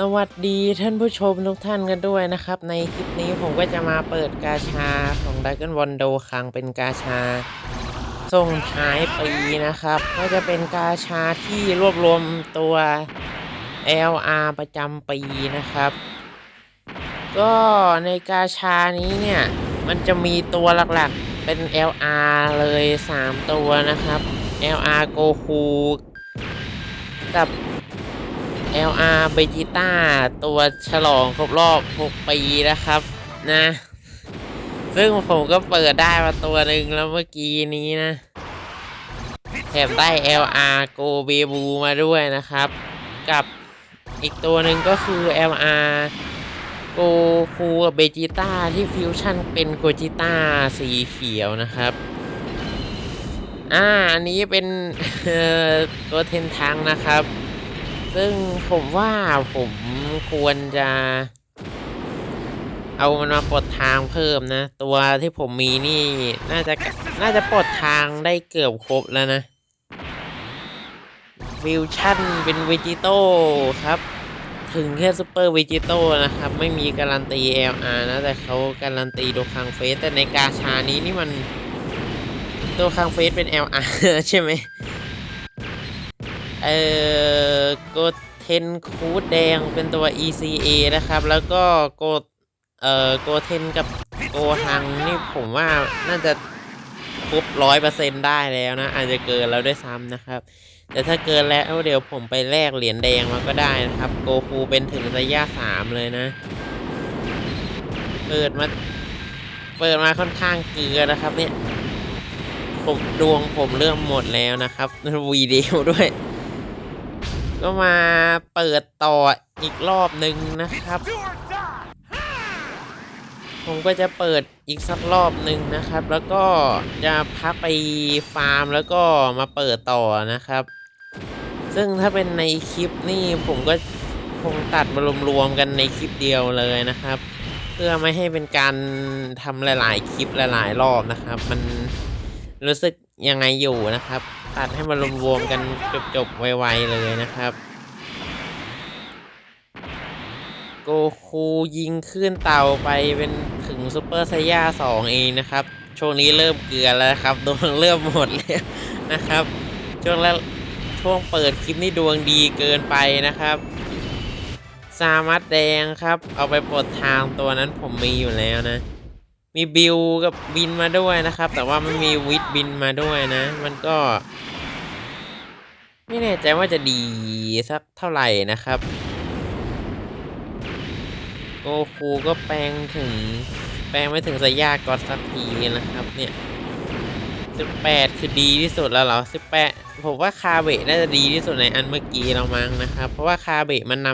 สวัสดีท่านผู้ชมทุกท่านกันด้วยนะครับ ในคลิปนี้ผมก็จะมาเปิดกาชาของ d ด a g o n w a n d o ครั้งเป็นกาชาส่งท้ายปีนะครับ ก็จะเป็นกาชาที่รวบรวมตัว LR ประจำปีนะครับ ก็ในกาชานี้เนี่ย มันจะมีตัวหลักๆเป็น LR เลย 3 ตัวนะครับ LR Goku กับ LR เบจิต้าตัวฉลองครบรอบ 6 ปีนะครับนะ ซึ่งผมก็เปิดได้มาตัวหนึ่งแล้วเมื่อกี้นี้นะแถมได้ LR Go b e b u มาด้วยนะครับ กับอีกตัวหนึ่งก็คือ LR Go Ku กับเบจิต้าที่ฟิวชั่นเป็นโกจิต้าสีเขียวนะครับอ่าอันนี้เป็นตัวเทนทังนะครับ ซึ่งผมว่าผมควรจะ เอามันมาปลดทางเพิ่มนะ ตัวที่ผมมีนี่ น่าจะน่าจะปลดทางได้เกือบครบแล้วนะ ฟิวชั่นเป็นเวจิโต้ครับ ถึงแค่ซูเปอร์เวจิโต้นะครับ ไม่มีการันตี LR นะ แต่เขาการันตีโดคังเฟส แต่ในกาชานี้นี่มันตัวคังเฟสเป็น LR ใช่ไหม เอ่อโกเทนคูดแดงเป็นตัว ECA นะครับ แล้วก็โกเอ่อ โกเทนกับโกฮังนี่ผมว่าน่าจะครบร้อยเปอร์เซ็นได้แล้วนะ อาจจะเกินแล้วด้วยซ้ำนะครับ แต่ถ้าเกินแล้วเดี๋ยวผมไปแลกเหรียญแดงมาก็ได้นะครับ โกคูเป็นถึงระยะสามเลยนะ เปิดมา เปิดมาค่อนข้างเกลือนะครับเนี่ยผมดวงผมเริ่มหมดแล้วนะครับวีเดีโอด้วย ก็มาเปิดต่ออีกรอบหนึ่งนะครับ ผมก็จะเปิดอีกสักรอบหนึ่งนะครับ แล้วก็จะพักไปฟาร์มแล้วก็มาเปิดต่อนะครับ ซึ่งถ้าเป็นในคลิปนี่ผมก็คงตัดมารวมๆกันในคลิปเดียวเลยนะครับ เพื่อไม่ให้เป็นการทำหลาย ๆ คลิปหลาย ๆ รอบนะครับ มันรู้สึกยังไงอยู่นะครับ ตัดให้มันรวมๆกันจบๆไวๆเลยนะครับ โกคูยิงขึ้นเตาไปเป็นถึงซูเปอร์ไซย่าสองเองนะครับ ช่วงนี้เริ่มเกลือแล้วครับดวงเริ่มหมดแล้วนะครับ ช่วงแรกช่วงเปิดคลิปนี่ดวงดีเกินไปนะครับซามัดแดงครับ เอาไปปลดทางตัวนั้นผมมีอยู่แล้วนะ มีบิวกับบินมาด้วยนะครับ แต่ว่าไม่มีวิทบินมาด้วยนะ มันก็ ไม่แน่ใจว่าจะดีสักเท่าไหร่นะครับโกคูก็แปลงถึง แปลงไม่ถึงสยากอดสักทีนะครับเนี่ยสิบแปดคือดีที่สุดแล้วเหรอสิบแปดผมว่าคาเบะน่าจะดีที่สุดในอันเมื่อกี้เรามั้งนะครับ เพราะว่าคาเบะมันน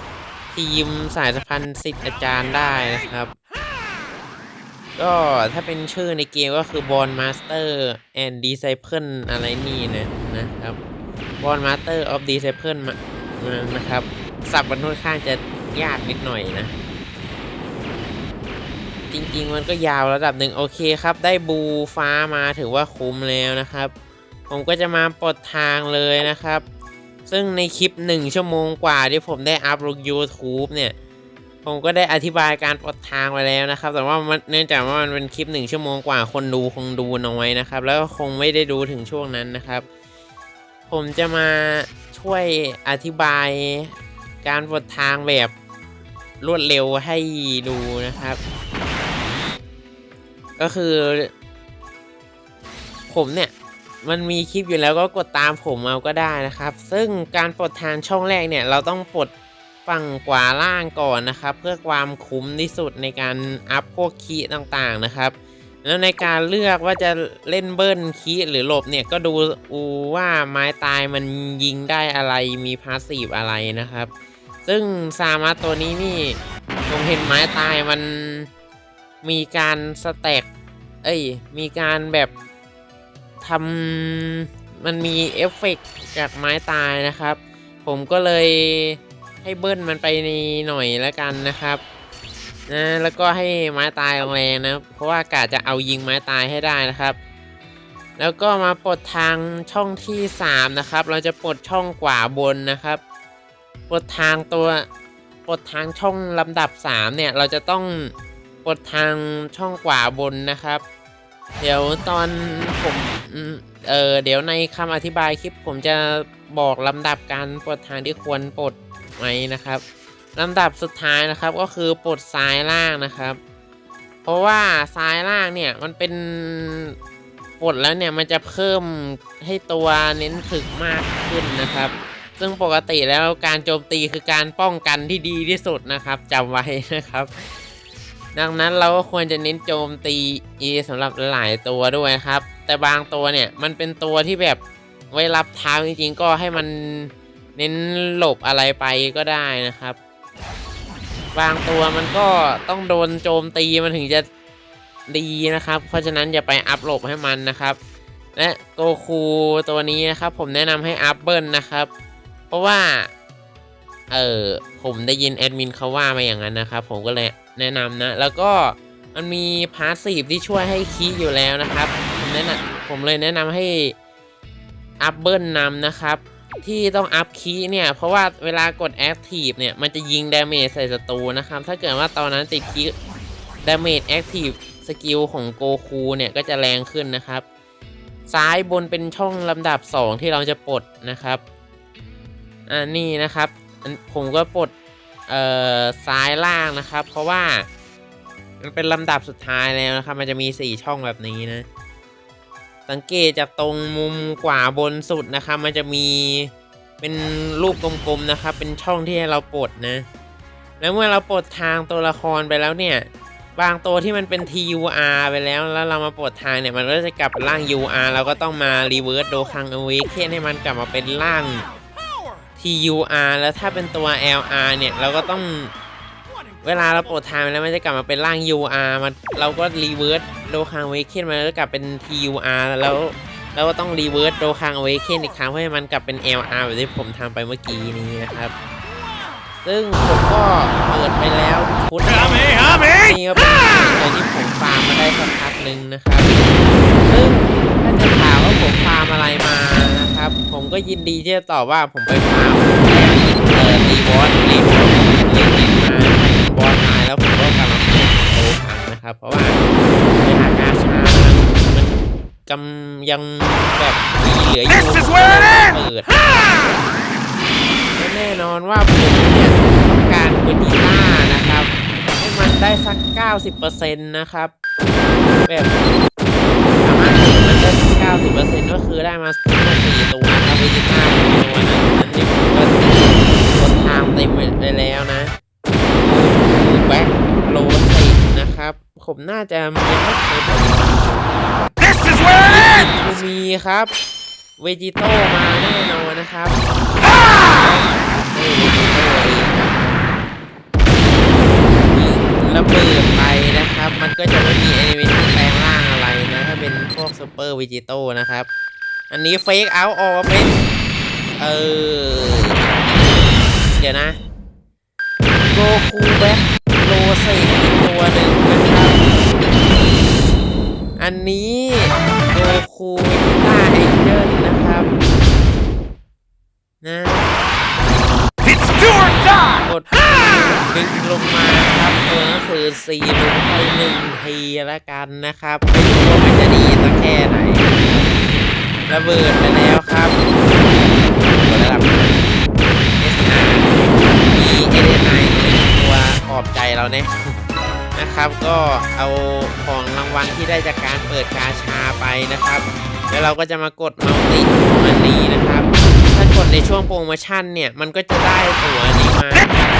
ำทีมสายสัมพันธ์สิทธิ์อาจารย์ได้นะครับ ก็ถ้าเป็นชื่อในเกมก็คือบอลมาสเตอร์แอนด์ดีไซเพิลอะไรนี่นะนะครับบอลมาสเตอร์ออฟดีไซเพิลนะครับสับมันค่อนข้างจะยากนิดหน่อยนะ จริงๆมันก็ยาวระดับหนึ่งโอเคครับ ได้บูฟ้ามาถือว่าคุ้มแล้วนะครับ ผมก็จะมาปลดทางเลยนะครับ ซึ่งในคลิป 1 ชั่วโมงกว่าที่ผมได้อัพลง YouTube เนี่ย ผมก็ได้อธิบายการปลดทางไปแล้วนะครับ แต่ว่ามันเนื่องจากว่ามันเป็นคลิป1ชั่วโมงกว่าคนดูคงดูน้อยนะครับ แล้วก็คงไม่ได้ดูถึงช่วงนั้นนะครับ ผมจะมาช่วยอธิบายการปลดทางแบบรวดเร็วให้ดูนะครับ ก็คือ ผมเนี่ยมันมีคลิปอยู่แล้วก็กดตามผมเอาก็ได้นะครับ ซึ่งการปลดทางช่องแรกเนี่ย เราต้องปลด ฝั่งขวาล่างก่อนนะครับ เพื่อความคุ้มที่สุดในการอัพพวกคีต่างๆนะครับ แล้วในการเลือกว่าจะเล่นเบิ้ลคีหรือหลบเนี่ยก็ดูว่าไม้ตายมันยิงได้อะไรมีพาสซีฟอะไรนะครับ ซึ่งซามาตัวนี้นี่ผมเห็นไม้ตายมันมีการสแต็กเอ้ยมีการแบบทำมันมีเอฟเฟกต์จากไม้ตายนะครับ ผมก็เลย ให้เบิ้ลมันไปในหน่อยแล้วกันนะครับนะแล้วก็ให้ไม้ตายแรงนะเพราะว่ากาจะเอายิงไม้ตายให้ได้นะครับ แล้วก็มาปลดทางช่องที่ 3 นะครับ เราจะปลดช่องขวาบนนะครับปลดทางตัวปลดทางช่องลำดับ 3 เนี่ยเราจะต้องปลดทางช่องขวาบนนะครับ เดี๋ยวตอนผมอืมเออเดี๋ยวในคำอธิบายคลิปผมจะบอกลำดับการปลดทางที่ควรปลด ไหมนะครับลำดับสุดท้ายนะครับก็คือปลดซ้ายล่างนะครับ เพราะว่าซ้ายล่างเนี่ยมันเป็นปลดแล้วเนี่ยมันจะเพิ่มให้ตัวเน้นถึกมากขึ้นนะครับ ซึ่งปกติแล้วการโจมตีคือการป้องกันที่ดีที่สุดนะครับจำไว้นะครับ ดังนั้นเราก็ควรจะเน้นโจมตีสำหรับหลายตัวด้วยครับ แต่บางตัวเนี่ยมันเป็นตัวที่แบบไว้รับเท้าจริงๆก็ให้มัน เน้นหลบอะไรไปก็ได้นะครับ บางตัวมันก็ต้องโดนโจมตีมันถึงจะดีนะครับ เพราะฉะนั้นอย่าไปอัพหลบให้มันนะครับ และโกคูตัวนี้นะครับผมแนะนำให้อัพเบิลนะครับ เพราะว่าเออผมได้ยินแอดมินเขาว่ามาอย่างนั้นนะครับผมก็เลยแนะนำนะ แล้วก็มันมีพาสซีฟที่ช่วยให้คีอยู่แล้วนะครับ ผมแนะนำผมเลยแนะนำให้อัพเบิลนำนะครับ ที่ต้องอัพคีเนี่ย เพราะว่าเวลากดแอคทีฟเนี่ย มันจะยิงดาเมจใส่ศัตรูนะครับ ถ้าเกิดว่าตอนนั้นติดคีดาเมจแอคทีฟสกิลของโกคูเนี่ย ก็จะแรงขึ้นนะครับ ซ้ายบนเป็นช่องลำดับ 2 ที่เราจะปลดนะครับอ่านี่นะครับ ผมก็ปลดเอ่อซ้ายล่างนะครับ เพราะว่ามันเป็นลำดับสุดท้ายแล้วนะครับ มันจะมี 4 ช่องแบบนี้นะ สังเกตจากตรงมุมขวาบนสุดนะครับ มันจะมีเป็นรูปกลมๆนะครับ เป็นช่องที่ให้เราปลดนะ แล้วเมื่อเราปลดทางตัวละครไปแล้วเนี่ย บางตัวที่มันเป็น TUR ไปแล้ว แล้วเรามาปลดทางเนี่ย มันก็จะกลับร่าง UR เราก็ต้องมารีเวิร์สโดคังอาไว้เให้มันกลับมาเป็นร่าง TUR แล้วถ้าเป็นตัว LR เนี่ย เราก็ต้อง เวลาเราปลดทางแล้วมันจะกลับมาเป็นร่าง UR มันเราก็รีเวิร์สโดคังเวเคนมันก็กลับเป็น TUR แล้วเราก็ต้องรีเวิร์สโดคังเวเคนอีกครั้งเพื่อให้มันกลับเป็น LR แบบที่ผมทำไปเมื่อกี้นี้นะครับ ซึ่งผมก็เปิดไปแล้วฟุต Hame, hame! นี่ก็เป็นตัวที่ผมฟาร์มมาได้สักพักหนึ่งนะครับ ซึ่งถ้าจะถามว่าผมฟาร์มอะไรมานะครับ ผมก็ยินดีที่จะตอบว่าผมไปฟาร์มเอ่อรีบอสรีบอสรี ครับ เพราะว่าเวลากาชามันกำยังแบบมีเหลืออยู่ This is where it ends! เปิดและแน่นอนว่าผมเนี่ยต้องการเวนิต้านะครับ ให้มันได้สัก 90%นะครับ แบบสามารถถึงมันได้สัก90%ก็คือได้มาสี่ตัวนะครับเวนิต้าตัวนั้นอันนี้ผมก็ลดทางเต็มไปแล้วนะแบ็คโลสินะครับ ผมน่าจะยังไม่เคยปลด This is where it ends! คูมีครับ เวจิโต้มาแน่นอนนะครับเออเวจิโต้เองยิงระเบิดไปนะครับ มันก็จะไม่มีแอนิเมชันแปลงร่างอะไรนะ ถ้าเป็นพวกซูเปอร์เวจิโต้นะครับ อันนี้เฟกเอาออกเป็น เออ เดี๋ยวนะ โกคูแบ็คโลเซอีกตัวหนึ่งนะครับ อันนี้โกคูวินต้าแองเจิลนะครับนะ It's do or die! กดดึงลงมาครับเออก็คือซีลงไปหนึ่งทีละกันนะครับไม่รู้ว่ามันจะดีสักแค่ไหนระเบิดไปแล้วครับตัวระดับ SR มีเอเดนไนตัวปลอบใจเราเนี่ย นะครับ ก็เอาของรางวัลที่ได้จากการเปิดกาชาไปนะครับ แล้วเราก็จะมากดมัลติของอันนี้นะครับ ถ้ากดในช่วงโปรโมชั่นเนี่ย มันก็จะได้ตั๋วอันนี้มา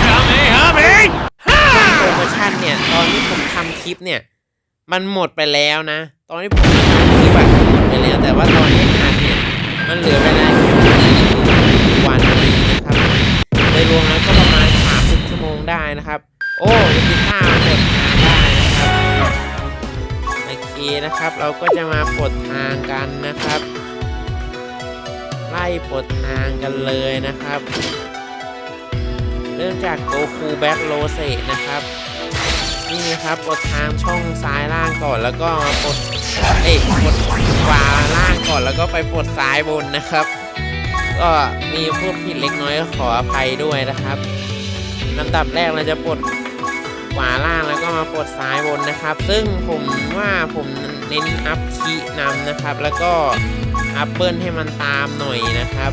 Hame, hame! ช่วงโปรโมชั่นเนี่ย ตอนที่ผมทำคลิปเนี่ย มันหมดไปแล้วนะ ตอนที่ผมมาทำคลิปแบบหมดไปแล้ว แต่ว่าตอนนี้อันเนี่ย มันเหลือเวลาแค่ไม่กี่วันเองนะครับโดยรวมแล้วก็ประมาณ30ชั่วโมงได้นะครับ โอ้วิธีท่ากดทางได้นะครับ โอเคนะครับ เราก็จะมาปลดทางกันนะครับ ไล่ปลดทางกันเลยนะครับ เริ่มจากโกคูแบ็คโรเซนะครับนี่นะครับปลดทางช่องซ้ายล่างก่อนแล้วก็ปลดเอ้ยปลดขวาล่างก่อนแล้วก็ไปปลดซ้ายบนนะครับ ก็มีพูดผิดเล็กน้อยก็ขออภัยด้วยนะครับลำดับแรกเราจะปลดขวาล่างแล้ว มาปลดซ้ายบนนะครับ ซึ่งผมว่าผมเน้นอัพคีย์นำนะครับ แล้วก็อัพเบิลให้มันตามหน่อยนะครับ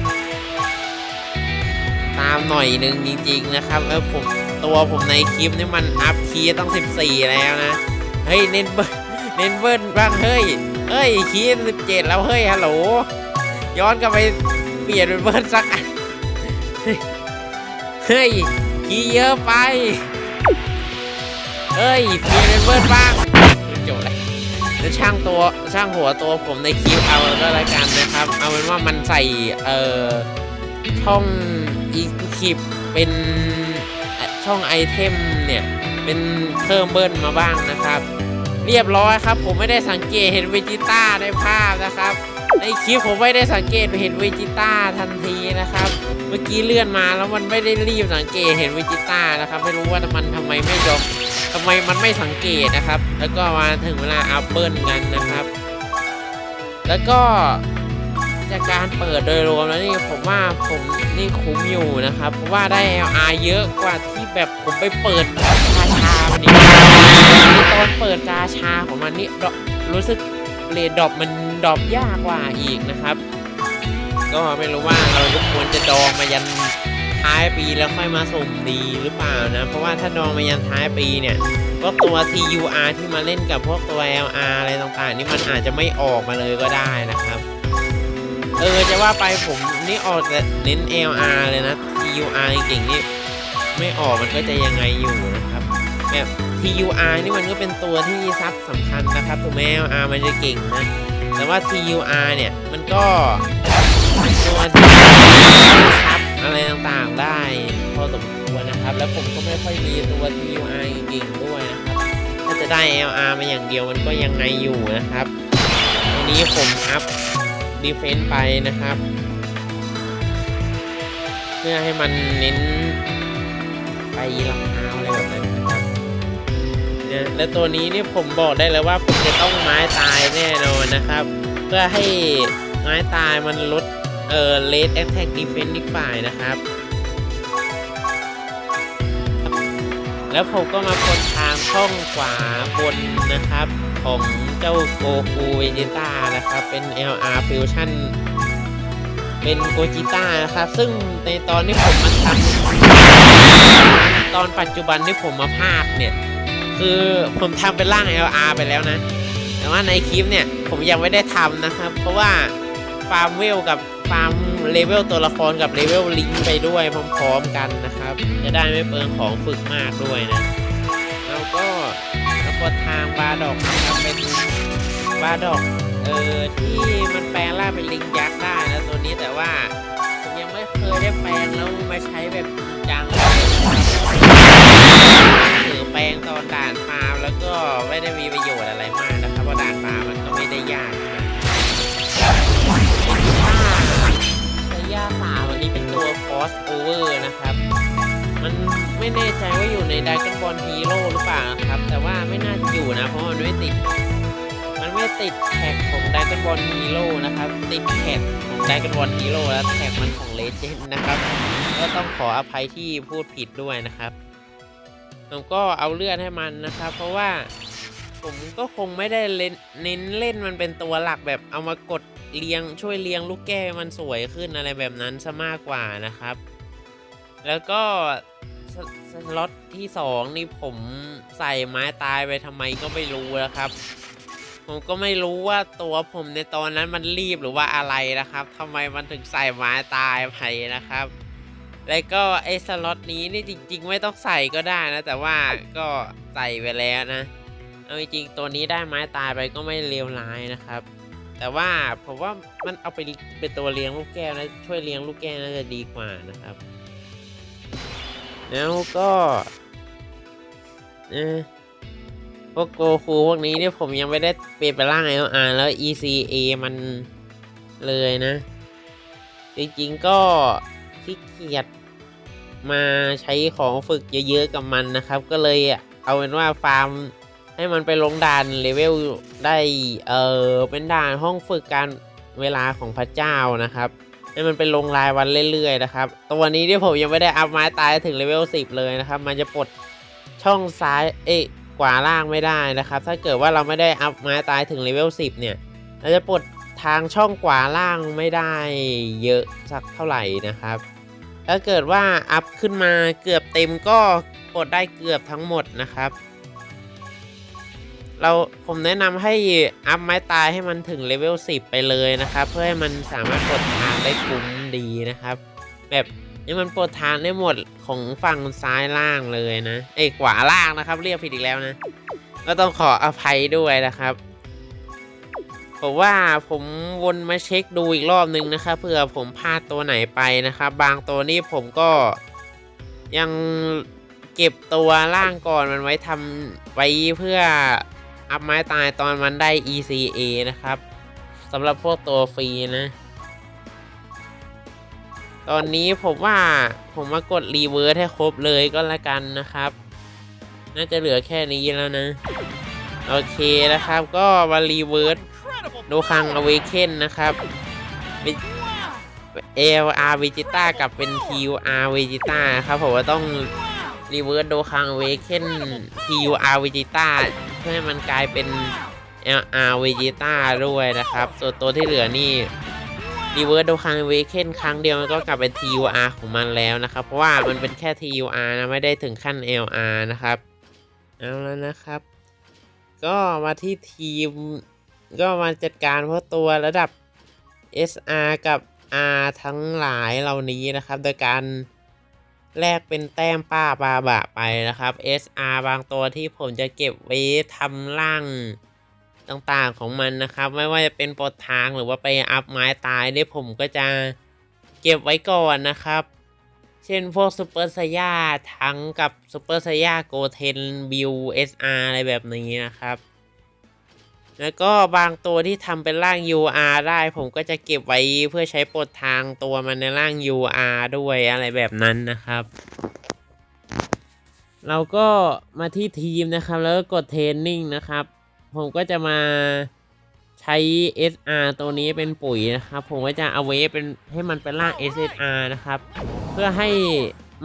ตามหน่อยหนึ่งจริง ๆ นะครับเออผมตัวผมในคลิปนี่มันอัพคีต้อง 14 แล้วนะ เฮ้ยเน้นเบิลเน้นเบิลบ้างเฮ้ยเฮ้ยคีย์17แล้วเฮ้ยฮัลโหลย้อนกลับไปเปลี่ยนเป็นเบิลสักอันเฮ้ยคีเยอะไป เฮ้ยเปลี่ยนเป็นเบิร์ดบ้างจบเลยแล้วช่างตัวช่างหัวตัวผมในคลิปเอาก็แล้วกันนะครับ เอาเป็นว่ามันใส่เอ่อช่องอีคลิปเป็นช่องไอเทมเนี่ยเป็นเพิ่มเบิร์ดมาบ้างนะครับ เรียบร้อยครับ ผมไม่ได้สังเกตเห็นเวจิต้าในภาพนะครับ ในคลิปผมไม่ได้สังเกตเห็นเวจิต้าทันทีนะครับ เมื่อกี้เลื่อนมาแล้วมันไม่ได้รีบสังเกตเห็นเวจิต้านะครับ ไม่รู้ว่ามันทำไมไม่ยอมทำไมมันไม่สังเกตนะครับ แล้วก็มาถึงเวลาอัพเบิลกันนะครับ แล้วก็จากการเปิดโดยรวมแล้วนี่ผมว่าผมนี่คุ้มอยู่นะครับ เพราะว่าได้ LR เยอะกว่าที่แบบผมไปเปิดกาชามันอีกตอนเปิดกาชาของมันนี่รู้สึก เรดดอปมันดอปยากกว่าอีกนะครับ ก็ไม่รู้ว่าเราควรจะดองมายันท้ายปีแล้วค่อยมาสุ่มดีหรือเปล่านะ เพราะว่าถ้าดองมายันท้ายปีเนี่ยพวกตัว TUR ที่มาเล่นกับพวกตัว LR อะไรต่างๆ นี่มันอาจจะไม่ออกมาเลยก็ได้นะครับเออจะว่าไปผมนี่ออกแต่เน้น LR เลยนะ TUR เก่งๆนี่ไม่ออกมันก็จะยังไงอยู่นะครับแบบ TUR นี่มันก็เป็นตัวที่ซับสำคัญนะครับถูกไหม LR มันจะเก่งนะ แต่ว่า TUR เนี่ย มันก็เป็นตัวที่ซับอะไรต่างๆได้พอสมควรนะครับ แล้วผมก็ไม่ค่อยมีตัว TUR เก่งๆด้วยนะครับ ถ้าจะได้ LR มาอย่างเดียวมันก็ยังไงอยู่นะครับวันนี้ผมอัพดีเฟนต์ไปนะครับ เพื่อให้มันเน้นไปรอง และตัวนี้นี่ผมบอกได้เลยว่าผมจะต้องไม้ตายแน่นอนนะครับ เพื่อให้ไม้ตายมันลดเอ่อเลดแอ t แทกดีเฟนต์อีกฝ่ายนะครับ แล้วผมก็มาคนทางช่องขวาบนนะครับ ของเจ้าโกคูเวจิต้านะครับ เป็น LR Fusion เป็นโกจิต้านะครับ ซึ่งในตอนที่ผมมาทำตอนปัจจุบันที่ผมมาภาคเนี่ย คือผมทำเป็นร่าง LR ไปแล้วนะ แต่ว่าในคลิปเนี่ย ผมยังไม่ได้ทำนะครับ เพราะว่าฟาร์มเวลกับฟาร์มเลเวลตัวละครกับเลเวลลิงไปด้วยพร้อมๆกันนะครับ จะได้ไม่เปลืองของฝึกมากด้วยนะ แล้วก็แล้วก็ทางบาดอกนะครับเป็นบาดอกเออที่มันแปลงร่างเป็นลิงยักษ์ได้นะตัวนี้แต่ว่า ผมยังไม่เคยได้แปลงแล้วมาใช้แบบจริงจังเลย แปลงตอนด่านฟาร์มแล้วก็ไม่ได้มีประโยชน์อะไรมากนะครับเพราะด่านฟาร์มมันก็ไม่ได้ยากนะแต่ย่าสาวันนี้เป็นตัว cross over นะครับ มันไม่แน่ใจว่าอยู่ในด r a กบอลฮีโร่หรือเปล่าครับ แต่ว่าไม่น่าจะอยู่นะ เพราะมันไม่ติด มันไม่ติดแท็กของด r a กบอลฮีโร่นะครับ ติดแท็กของด r a กบอลฮีโร่แล้วแท็กมันของเลเจนด์นะครับ ก็ต้องขออภัยที่พูดผิดด้วยนะครับ ผมก็เอาเลือดให้มันนะครับ เพราะว่าผมก็คงไม่ได้เล่นเน้นเล่นมันเป็นตัวหลักแบบเอามากดเลี้ยงช่วยเลี้ยงลูกแก้มันสวยขึ้นอะไรแบบนั้นซะมากกว่านะครับ แล้วก็สสล็อตที่สองนี่ผมใส่ไม้ตายไปทำไมก็ไม่รู้นะครับ ผมก็ไม่รู้ว่าตัวผมในตอนนั้นมันรีบหรือว่าอะไรนะครับทำไมมันถึงใส่ไม้ตายไปนะครับ แล้วก็ไอ้สล็อตนี้นี่จริง ๆ ไม่ต้องใส่ก็ได้นะ แต่ว่าก็ใส่ไปแล้วนะ เอาจริงๆตัวนี้ได้ไม้ตายไปก็ไม่เลวร้ายนะครับ แต่ว่าผมว่ามันเอาไปเป็นตัวเลี้ยงลูกแก้วนะช่วยเลี้ยงลูกแก้วน่าจะดีกว่านะครับ แล้วก็เออพวกโกคูพวกนี้เนี่ยผมยังไม่ได้เปลี่ยนไปร่าง LR แล้ว ECA มันเลยนะ จริงๆก็ ขี้เกียจมาใช้ของฝึกเยอะๆกับมันนะครับ ก็เลยเอาเป็นว่าฟาร์มให้มันไปลงด่านเลเวลได้เออเป็นด่านห้องฝึกการเวลาของพระเจ้านะครับให้มันเป็นลงรายวันเรื่อยๆนะครับตัวนี้ที่ผมยังไม่ได้อัพไม้ตายถึงเลเวล10 เลยนะครับ มันจะปลดช่องซ้ายเอ๊ะขวาล่างไม่ได้นะครับ ถ้าเกิดว่าเราไม่ได้อัพไม้ตายถึงเลเวล10 เนี่ยเราจะปลดทางช่องขวาล่างไม่ได้เยอะสักเท่าไหร่นะครับ ถ้าเกิดว่าอัพขึ้นมาเกือบเต็มก็ปลดได้เกือบทั้งหมดนะครับ เราผมแนะนำให้อัพไม้ตายให้มันถึงเลเวล10 ไปเลยนะครับ เพื่อให้มันสามารถปลดทางได้คุ้มดีนะครับ แบบนี้มันปลดทางได้หมดของฝั่งซ้ายล่างเลยนะ เอ้ขวาล่างนะครับ เรียกผิดอีกแล้วนะ ก็ต้องขออภัยด้วยนะครับ ผมว่าผมวนมาเช็คดูอีกรอบนึงนะครับเผื่อผมพลาดตัวไหนไปนะครับ บางตัวนี้ผมก็ยังเก็บตัวล่างก่อนมันไว้ทำไว้เพื่ออัพไม้ตายตอนมันได้ ECA นะครับสำหรับพวกตัวฟรีนะ ตอนนี้ผมว่าผมมากดรีเวิร์สให้ครบเลยก็แล้วกันนะครับ น่าจะเหลือแค่นี้แล้วนะ โอเคนะครับก็มารีเวิร์ส Incredible ดูคังอเวเคนนะครับ LR Vegeta กับเป็น TUR Vegeta นะครับผมว่าต้องรีเวิร์สโดคังเวเคน TUR Vegeta เพื่อให้มันกลายเป็น LR Vegeta ด้วยนะครับ ส่วนตัวที่เหลือนี่รีเวิร์สโดคังเวเคนครั้งเดียวมันก็กลับเป็น TUR ของมันแล้วนะครับ เพราะว่ามันเป็นแค่ TUR นะ ไม่ได้ถึงขั้น LR นะครับ เอาแล้วนะครับ ก็มาที่ทีม ก็มาจัดการพวกตัวระดับ SR กับ R ทั้งหลายเหล่านี้นะครับ โดยการแลกเป็นแต้มป้าบาบะไปนะครับ SR บางตัวที่ผมจะเก็บไว้ทำร่างต่างๆของมันนะครับ ไม่ว่าจะเป็นปลดทางหรือว่าไปอัพไม้ตายเนี่ยผมก็จะเก็บไว้ก่อนนะครับ เช่นพวกซูเปอร์ไซย่าทั้งกับซูเปอร์ไซย่าโกเทนบิว SR อะไรแบบนี้นะครับ แล้วก็บางตัวที่ทำเป็นร่าง UR ได้ผมก็จะเก็บไว้เพื่อใช้ปลดทางตัวมันในร่าง UR ด้วยอะไรแบบนั้นนะครับ เราก็มาที่ทีมนะครับ แล้วก็กดเทรนนิ่งนะครับ ผมก็จะมาใช้ SR ตัวนี้เป็นปุ๋ยนะครับ ผมก็จะเอาไว้เป็นให้มันเป็นร่าง SSR นะครับ เพื่อให้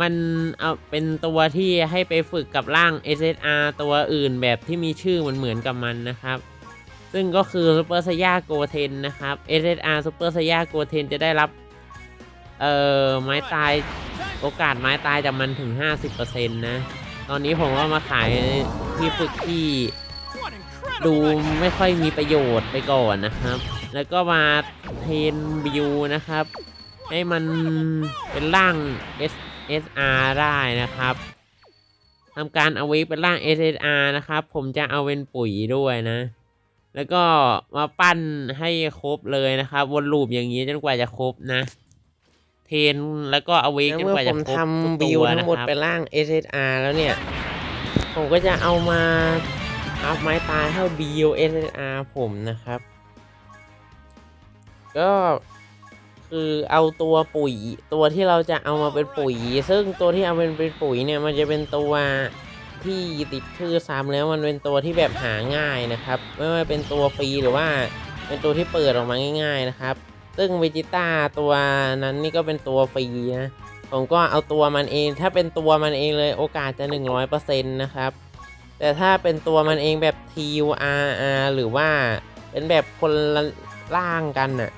มันเอาเป็นตัวที่ให้ไปฝึกกับร่าง SSR ตัวอื่นแบบที่มีชื่อเหมือนเหมือนกับมันนะครับ ซึ่งก็คือ Super s a i y a g o 10นนะครับ SSR Super s a i y a g o 10จะได้รับ เอ่อ ไม้ตายโอกาสไม้ตายจากมันถึง 50%นะ ตอนนี้ผมก็มาขายที่ฝึกที่ดูไม่ค่อยมีประโยชน์ไปก่อนนะครับ แล้วก็มาเทนบิวนะครับ ให้มันเป็นร่าง S SR ได้นะครับทำการเอาไว้เป็นร่าง SSR นะครับ ผมจะเอาเป็นปุ๋ยด้วยนะ แล้วก็มาปั้นให้ครบเลยนะครับวนลูปอย่างนี้จนกว่าจะครบนะ เทรนแล้วก็เอาไว้จนกว่าจะครบทุกบิตัววทั้นะงหมดครับเป็นร่าง SSR แล้วเนี่ย ผมก็จะเอามาอัพไม้ตายให้ BU SSR ผมนะครับ ก็คือเอาตัวปุ๋ยตัวที่เราจะเอามาเป็นปุ๋ย ซึ่งตัวที่เอาเป็นเป็นปุ๋ยเนี่ยมันจะเป็นตัว ที่ติดชื่อซ้ำแล้วมันเป็นตัวที่แบบหาง่ายนะครับ ไม่ว่าเป็นตัวฟรีหรือว่าเป็นตัวที่เปิดออกมาง่าย ๆนะครับ ซึ่งเวจิต้าตัวนั้นนี่ก็เป็นตัวฟรีนะผมก็เอาตัวมันเอง ถ้าเป็นตัวมันเองเลยโอกาสจะ 100%นะครับ แต่ถ้าเป็นตัวมันเองแบบ TURR หรือว่าเป็นแบบคนละล่างกันน่ะ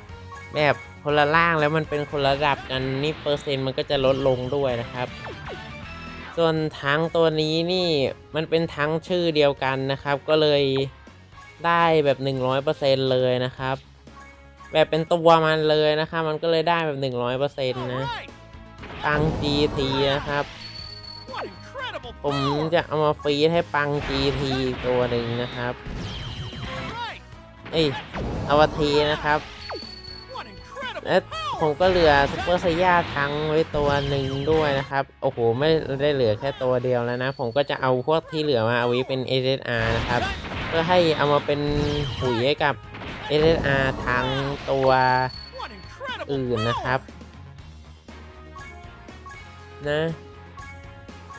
แบบคนละล่างแล้วมันเป็นคนละระดับกันนี่เปอร์เซ็นต์มันก็จะลดลงด้วยนะครับ ส่วนทังตัวนี้นี่มันเป็นทังชื่อเดียวกันนะครับ ก็เลยได้แบบ 100%เลยนะครับ แบบเป็นตัวมันเลยนะครับ มันก็เลยได้แบบ 100%นะปัง GT นะครับ ผมจะเอามาฟรีดให้ปัง GT ตัวหนึ่งนะครับ เอ้ยอวทีนะครับและ ผมก็เหลือซุปเปอร์ไซย่าทั้งไว้ตัวหนึ่งด้วยนะครับ โอ้โห ไม่ได้เหลือแค่ตัวเดียวแล้วนะ ผมก็จะเอาพวกที่เหลือมาเอาไว้เป็น SSR นะครับ เพื่อให้เอามาเป็นปุ๋ยให้กับ SSR ทั้งตัวอื่นนะครับ นะ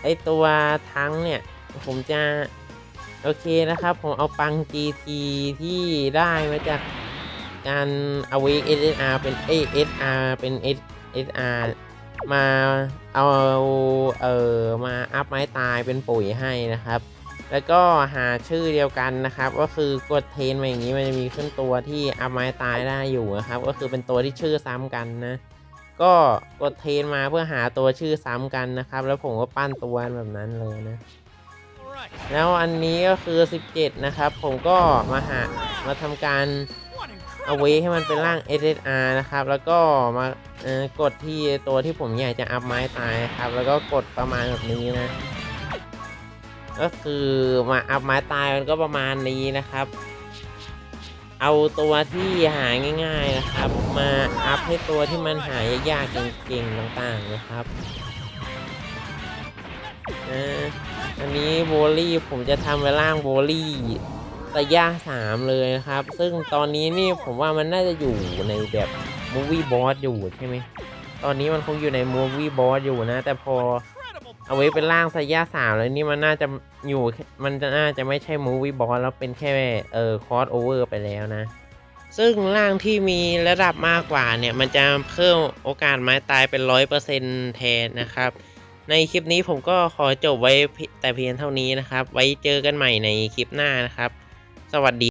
ไอตัวทั้งเนี่ย ผมจะ โอเคนะครับ ผมเอาปัง GT ที่ได้มาจาก การเอาเวก SSR เป็นเอ SR เป็น S SR มาเอาเออมาอัพไม้ตายเป็นปุ๋ยให้นะครับ แล้วก็หาชื่อเดียวกันนะครับ ก็คือกดเทนมาอย่างนี้มันจะมีขึ้นตัวที่อัพไม้ตายได้อยู่นะครับ ก็คือเป็นตัวที่ชื่อซ้ำกันนะ ก็กดเทนมาเพื่อหาตัวชื่อซ้ำกันนะครับ แล้วผมก็ปั้นตัวแบบนั้นเลยนะแล้วอันนี้ก็คือ 17 นะครับ ผมก็มาหามาทำการ เอาไว้ให้มันเป็นร่าง SSR นะครับ แล้วก็มากดที่ตัวที่ผมอยากจะอัพไม้ตายครับ แล้วก็กดประมาณแบบนี้นะ ก็คือมาอัพไม้ตายมันก็ประมาณนี้นะครับ เอาตัวที่หาง่าย ๆนะครับ มาอัพให้ตัวที่มันหายากๆเก่งๆต่างๆนะครับอันนี้โบลี่ผมจะทำเป็นร่างโบลี่ ระยะสามเลยนะครับ ซึ่งตอนนี้นี่ผมว่ามันน่าจะอยู่ในแบบมูวี่บอสอยู่ใช่ไหมตอนนี้มันคงอยู่ในมูวี่บอสอยู่นะ แต่พอเอาไว้เป็นร่างไซย่าสามแล้วนี่มันน่าจะอยู่มันจะน่าจะไม่ใช่มูวี่บอสแล้วเป็นแค่เออคอสโอเวอร์ไปแล้วนะ ซึ่งร่างที่มีระดับมากกว่าเนี่ย มันจะเพิ่มโอกาสไม้ตายเป็นร้อยเปอร์เซ็นต์แทนนะครับ ในคลิปนี้ผมก็ขอจบไว้แต่เพียงเท่านี้นะครับ ไว้เจอกันใหม่ในคลิปหน้านะครับ สวัสดี